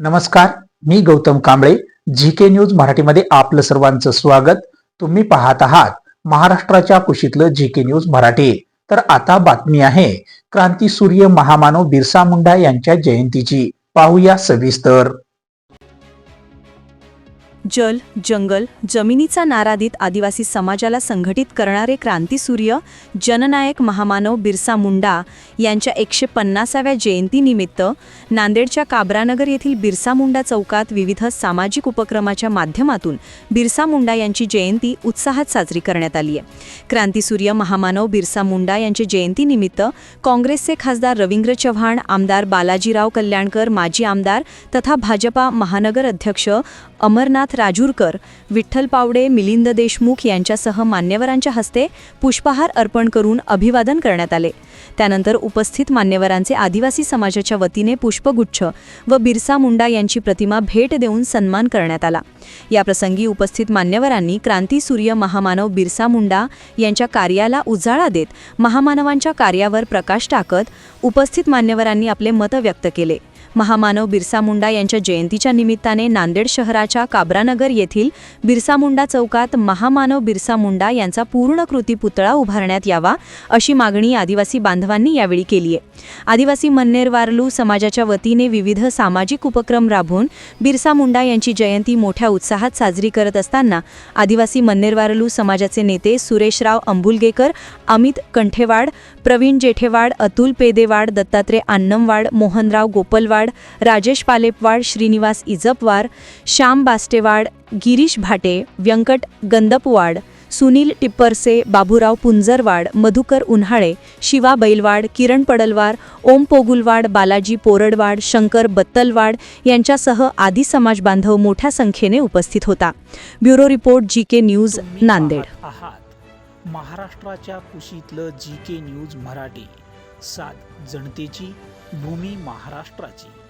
नमस्कार मी Gautam Kamble G K news मराठीमध्ये आपलं सर्वांचं स्वागत. तुम्ही पाहत आहात महाराष्ट्राच्या कुशीतलं जी के न्यूज मराठी. तर आता बातमी आहे क्रांती सूर्य महामानव बिरसा मुंडा यांच्या जयंतीची. पाहूया सविस्तर. जल जंगल जमिनीचा नारा देत आदिवासी समाजाला संघटित करणारे क्रांतीसूर्य जननायक महामानव बिरसा मुंडा यांच्या एकशे पन्नासाव्या जयंतीनिमित्त नांदेडच्या काबरानगर येथील बिरसा मुंडा चौकात विविध सामाजिक उपक्रमाच्या माध्यमातून बिरसा मुंडा यांची जयंती उत्साहात साजरी करण्यात आली आहे. क्रांतीसूर्य महामानव बिरसा मुंडा यांच्या जयंतीनिमित्त काँग्रेसचे खासदार रवींद्र चव्हाण आमदार बालाजीराव कल्याणकर माजी आमदार तथा भाजपा महानगर अध्यक्ष अमरनाथ राजूरकर विठ्ठल पावडे मिलिंद देशमुख यांच्यासह मान्यवरांच्या हस्ते पुष्पहार अर्पण करून अभिवादन करण्यात आले. त्यानंतर उपस्थित मान्यवरांचे आदिवासी समाजाच्या वतीने पुष्पगुच्छ व बिरसा मुंडा यांची प्रतिमा भेट देऊन सन्मान करण्यात आला. याप्रसंगी उपस्थित मान्यवरांनी क्रांतीसूर्य महामानव बिरसा मुंडा यांच्या कार्याला उजाळा देत महामानवांच्या कार्यावर प्रकाश टाकत उपस्थित मान्यवरांनी आपले मत व्यक्त केले. महामानव बिरसा मुंडा यांच्या जयंतीच्या निमित्ताने नांदेड शहराच्या काबरानगर येथील बिरसा मुंडा चौकात महामानव बिरसा मुंडा यांचा पूर्ण कृती पुतळा उभारण्यात यावा अशी मागणी आदिवासी बांधवांनी यावेळी केली आहे. आदिवासी मन्नेर वारलू समाजाच्या वतीने विविध सामाजिक उपक्रम राबवून बिरसा मुंडा यांची जयंती मोठ्या उत्साहात साजरी करत असताना आदिवासी मन्नेरवारलू समाजाचे नेते सुरेशराव अंबुलगेकर अमित कंठेवाड प्रवीण जेठेवाड अतुल पेदेवाड दत्तात्रय आन्नमवाड मोहनराव गोपलवाड राजेश पालेपवाड श्रीनिवास इजपवार श्याम बास्टेवाड गिरीश भाटे व्यंकट गंदपवाड सुनील टिप्परसे बाबूराव पुंजरवाड मधुकर उन्हाळे शिवा बैलवाड किरण पडलवार ओम पोगुलवाड बालाजी पोरडवाड शंकर बत्तलवाड यांच्यासह आदी समाज बांधव मोठ्या संख्येने उपस्थित होता. Bureau report G K news Nanded. महाराष्ट्राच्या कुशीतलं जी के न्यूज मराठी. सात जनतेची भूमी महाराष्ट्राची.